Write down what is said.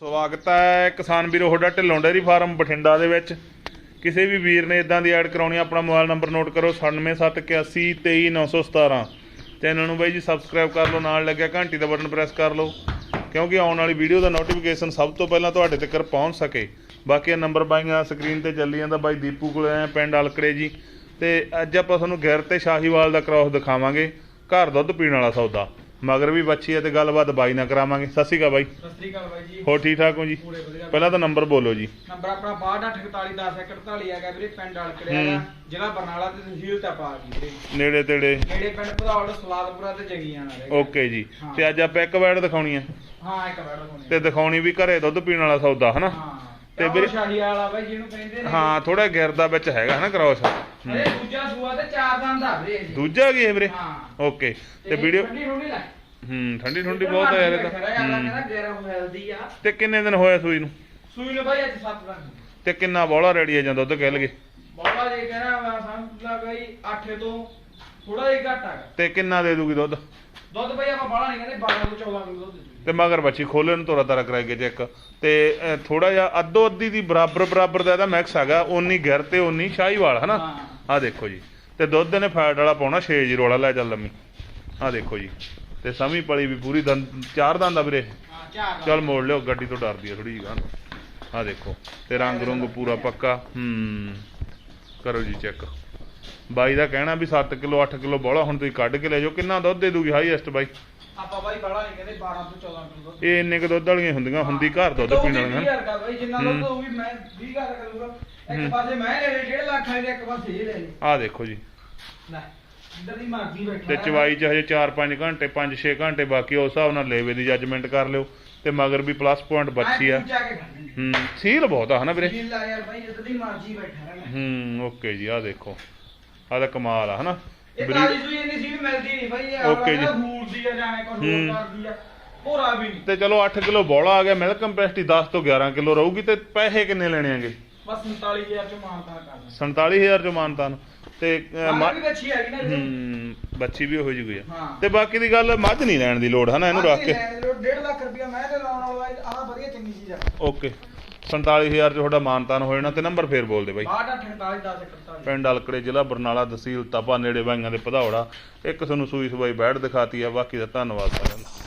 ਸਵਾਗਤ ਹੈ ਕਿਸਾਨ ਵੀਰੋ ਹੋਡਾ ਢਿੱਲੋਂ ਡੇਅਰੀ ਫਾਰਮ ਬਠਿੰਡਾ ਦੇ ਵਿੱਚ। ਕਿਸੇ ਵੀ ਵੀਰ ਨੇ ਇਦਾਂ ਦੀ ਐਡ ਕਰਾਉਣੀ ਆਪਣਾ ਮੋਬਾਈਲ ਨੰਬਰ ਨੋਟ ਕਰੋ 9781823917 ਚੈਨਲ ਨੂੰ ਬਾਈ ਜੀ ਸਬਸਕ੍ਰਾਈਬ ਕਰ ਲਓ, ਨਾਲ ਲੱਗਿਆ ਘੰਟੀ ਦਾ ਬਟਨ ਪ੍ਰੈਸ ਕਰ ਲਓ, ਕਿਉਂਕਿ ਆਉਣ ਵਾਲੀ ਵੀਡੀਓ ਦਾ ਨੋਟੀਫਿਕੇਸ਼ਨ ਸਭ ਤੋਂ ਪਹਿਲਾਂ ਤੁਹਾਡੇ ਤੱਕ ਪਹੁੰਚ ਸਕੇ। ਬਾਕੀ ਇਹ ਨੰਬਰ ਬਾਈਆਂ ਸਕਰੀਨ ਤੇ ਚੱਲੀ ਜਾਂਦਾ, ਬਾਈ ਦੀਪੂ ਕੋਲ ਆਏ ਪਿੰਡ ਅਲਕੜੇ ਜੀ। ਤੇ ਅੱਜ ਆਪਾਂ ਤੁਹਾਨੂੰ ਗੈਰ ਤੇ ਸ਼ਾਹੀਵਾਲ ਦਾ ਕ੍ਰਾਸ ਦਿਖਾਵਾਂਗੇ, ਘਰ ਦੁੱਧ ਪੀਣ ਵਾਲਾ ਸੌਦਾ। ਮਗਰ ਵੀ ਬੱਚੀ ਹੈ ਤੇ ਗੱਲਬਾਤ ਬਾਈ ਨਾਲ ਕਰਾਵਾਂਗੇ। ਸਤਿ ਸ਼੍ਰੀ ਅਕਾਲ ਬਾਈ। ਸਤਿ ਸ੍ਰੀ ਅਕਾਲ ਬਾਈ ਜੀ। ਹੋਰ ਠੀਕ ਠਾਕ ਹੋ ਜੀ? ਪੂਰੇ ਵਧੀਆ ਪਹਿਲਾਂ ਤਾਂ ਨੰਬਰ ਬੋਲੋ ਜੀ। ਨੰਬਰ ਆਪਣਾ 62481041 ਹੈਗਾ ਵੀਰੇ ਪਿੰਡ ਅਲਕੜਿਆ ਦਾ ਜ਼ਿਲ੍ਹਾ ਬਰਨਾਲਾ ਤੇ ਤਹਿਸੀਲ ਟਪਾ ਜੀ ਵੀਰੇ। ਨੇੜੇ ਤੇੜੇ। ਨੇੜੇ ਪਿੰਡ ਭਦੌੜ ਸਲਾਦਪੁਰਾ ਤੇ ਜਗੀਆਂ ਨਾਲ ਓਕੇ ਜੀ। ਤੇ ਅੱਜ ਆਪਾਂ ਇੱਕ ਵੈਡ ਦਿਖਾਉਣੀ ਹੈ। ਹਾਂ ਇੱਕ ਬੈਠ ਹੋਣੀ ਤੇ ਦਿਖਾਉਣੀ ਵੀ ਘਰੇ ਦੁੱਧ ਪੀਣ ਵਾਲਾ ਸੌਦਾ ਹਨਾ? ਹਾਂ। ਤੇ ਵੀਰੇ- ਸ਼ਾਹੀ ਵਾਲਾ ਬਾਈ ਜਿਹਨੂੰ ਕਹਿੰਦੇ ਨੇ। ਹਾਂ ਥੋੜਾ ਗਿਰਦਾ ਵਿੱਚ ਹੈਗਾ ਹਨਾ ਕ੍ਰੋਸ ਅਰੇ ਦੂਜਾ ਸੂਆ ਤੇ ਚਾਰ ਦੰਦ ਆ ਵੀਰੇ। ਦੂਜਾ ਕੀ ਹੈ ਵੀਰੇ? ਹਾਂ। ਓਕੇ ਤੇ ਵੀਡੀਓ ਠੰਡੀ ਠੰਡੀ ਲੈ। ਹੂੰ ਠੰਡੀ ਠੰਡੀ ਬਹੁਤ ਹੈ ਯਾਰ ਇਹ ਤਾਂ। ਆ। ਤੇ ਕਿੰਨੇ ਦਿਨ ਹੋਇਆ ਸੂਈ ਨੂੰ? ਸੂਈ ਨੂੰ ਬਾਈ ਅੱਜ 7 ਦੰਦ ਤੇ ਕਿੰਨਾ ਬੋਲਾ ਰੈਡੀ ਹੈ ਜਾਂ ਦੁੱਧ ਕਹਿ ਲਗੇ ਬਾਬਾ ਜੀ ਕਹਿੰਦਾ ਵਾ ਸਮਝ ਬਈ 8 ਤੋਂ ਥੋੜਾ ਜਿਹਾ ਘੱਟ ਆ ਤੇ ਕਿੰਨਾ ਦੇ ਦੂਗੀ ਦੁੱਧ? ਦੁੱਧ ਬਈ ਆਪਾਂ ਬਾਹਲਾ ਨਹੀਂ ਕਹਿੰਦੇ 12 ਤੋਂ 14 ਕਿਲੋ ਦੁੱਧ ਦੇ ਦੂਗੀ। ਤੇ ਮਗਰ ਬੱਚੀ ਖੋਲੇ ਨੂੰ ਤੋਰਾ ਤਾਰਾ ਕਰਾਏਗੇ ਚੈੱਕ। ਤੇ ਥੋੜਾ ਜਿਹਾ ਅੱਧੋ ਅੱਧੀ ਦੀ ਬਰਾਬਰ ਬਰਾਬਰ ਦਾ ਇਹਦਾ ਮੈਕਸ ਹੈਗਾ ਉਨੀ ਗਿਰ ਤੇ ਉਨੀ ਸ਼ਾਹੀਵਾਲ ਹਨਾ। ਆ ਦੇਖੋ ਜੀ। ਤੇ ਦੁੱਧ ਨੇ ਫੈਟ ਵਾਲਾ ਪਾਉਣਾ 6 ਜ਼ੀਰੋ ਵਾਲਾ ਲੈ ਚੱਲ ਲੰਮੀ। ਆ ਦੇਖੋ ਜੀ। ਤੇ ਸਮੀ ਪਲੀ ਵੀ ਪੂਰੀ ਦੰਦ ਚਾਰ ਦੰਦ ਆ ਵੀਰੇ। ਹਾਂ ਚਾਰ ਦੰਦ। ਚੱਲ ਮੋੜ ਲਿਓ ਗੱਡੀ ਤੋਂ ਡਰਦੀ ਆ ਥੋੜੀ ਜਿਹੀ ਗਾਂ ਆ ਦੇਖੋ। ਤੇ ਰੰਗ ਰੁੰਗ ਪੂਰਾ ਪੱਕਾ। ਹੂੰ। ਕਰੋ ਜੀ ਚੈੱਕ। ਬਾਈ ਦਾ ਕਹਿਣਾ ਵੀ 7 ਕਿਲੋ 8 ਕਿਲੋ ਬੋਲਾ ਹੁਣ ਤੁਸੀਂ ਕੱਢ ਕੇ ਲੈ ਜਾਓ। ਕਿੰਨਾ ਦੁੱਧ ਦੇ ਦੂਗੀ ਹਾਈਐਸਟ ਬਾਈ? ਆਪਾਂ ਬਾਈ ਬਾਹਲਾ ਨਹੀਂ ਕਹਿੰਦੇ 12 ਤੋਂ 14 ਕਿਲੋ ਦੁੱਧ। ਇਹ ਇੰਨੇ ਕੁ ਦੁੱਧ ਵਾਲੀਆਂ ਹੁੰਦੀਆਂ ਹੁੰਦੀ ਘਰ ਦੁੱਧ ਪੀਣ ਵਾਲੀਆਂ। ਯਾਰ ਦਾ ਬਾਈ ਜਿੰਨਾ ਦੁੱਧ। ਉਹ ਵੀ ਮੈਂ 20 ਘਰ ਕਰੂੰਗਾ। ਇੱਕ ਪਾਸੇ ਮੈਂ ਲੈ ਲੈ 1.5 ਲੱਖ ਵਾਲੀ ਇੱਕ ਪਾਸੇ ਇਹ ਲੈ ਲਈ ਆ ਦੇਖੋ ਜੀ। ਲੈ ਜਿੱਦਾਂ ਦੀ ਮਰਜ਼ੀ ਬੈਠਾ ਤੇ। ਚਵਾਈ ਚ ਹਜੇ 4-5 ਘੰਟੇ 5-6 ਘੰਟੇ ਬਾਕੀ ਉਸ ਹਿਸਾਬ ਨਾਲ ਲੇਵੇ ਦੀ ਜੱਜਮੈਂਟ ਕਰ ਲਿਓ। ਤੇ ਮਗਰ ਵੀ ਪਲੱਸ ਪੁਆਇੰਟ ਬੱਚੀ ਆ। ਹੂੰ ਸੀਲ ਬਹੁਤ ਆ ਹਨਾ ਵੀਰੇ? ਜੀ ਲਾ ਯਾਰ ਬਾਈ ਜਿੱਦਾਂ ਦੀ ਮਰਜ਼ੀ ਬੈਠਾ ਰਹਿਣਾ ਹੂੰ ਓਕੇ ਜੀ ਆ ਦੇਖੋ। ਆ ਤਾਂ ਕਮਾਲ ਆ ਹਨਾ? ਇਹ ਤਾਜੀ ਸੂਈ ਇੰਨੀ ਸੀ ਵੀ ਮਿਲਦੀ ਨਹੀਂ ਬਾਈ ਇਹ Okay ਜੀ। ਫੂਡ ਦੀ ਆ ਜਾਂ ਕੁਝ ਹੂੰ। ਹੋਰ ਕਰਦੀ ਆ। ਹੋਰਾ ਵੀ ਨਹੀਂ। ਤੇ ਚਲੋ 8 ਕਿਲੋ ਬੋਲਾ ਆ ਗਿਆ ਮਿਲਕ ਕੰਪੈਸਟੀ 10 ਤੋਂ 11 ਕਿਲੋ ਰਹੂਗੀ ਤੇ ਪੈਸੇ ਕਿੰਨੇ ਲੈਣੇ ਆਂਗੇ ਬਸ 49000 ਚ ਮਾਨਤਾ ਕਰਦਾ 47000 ਚ ਤੇ ਹੈਗੀ ਨਾ ਇਹਦੇ। ਹੂੰ ਬੱਚੀ ਵੀ ਜਿਹੀ ਕੋਈ ਆ। ਹਾਂ। ਤੇ ਬਾਕੀ ਦੀ ਗੱਲ ਮੱਝ ਨਹੀਂ ਲੈਣ ਦੀ ਲੋੜ ਹਨਾ ਇਹਨੂੰ ਰੱਖ ਕੇ। 1.5 ਲੱਖ ਰੁਪਇਆ ਮੈਂ ਤੇ ਲਾਉਣ ਵਾਲਾ ਆਹ ਵਧੀਆ ਚੰਗੀ ਚੀਜ਼ ਆ। ਓਕੇ। 47000 ਚ ਤੁਹਾਡਾ ਮਾਨਤਾਨ ਹੋ ਜਾਣਾ ਤੇ ਨੰਬਰ ਫੇਰ ਬੋਲ ਦੇ ਬਾਈ। 62 48 10 41 ਪਿੰਡ ਅਲਕੜੇ ਜ਼ਿਲ੍ਹਾ ਬਰਨਾਲਾ ਤਹਿਸੀਲ ਤਪਾ ਨੇੜੇ ਬਾਈਆਂ ਦੇ ਪਧੌੜਾ ਇੱਕ ਤੁਹਾਨੂੰ ਸੂਈ ਸਵਾਈ ਬੈਠ ਦਿਖਾਤੀ ਆ ਬਾਕੀ ਦਾ ਧੰਨਵਾਦ ਸਾਰਿਆਂ ਦਾ।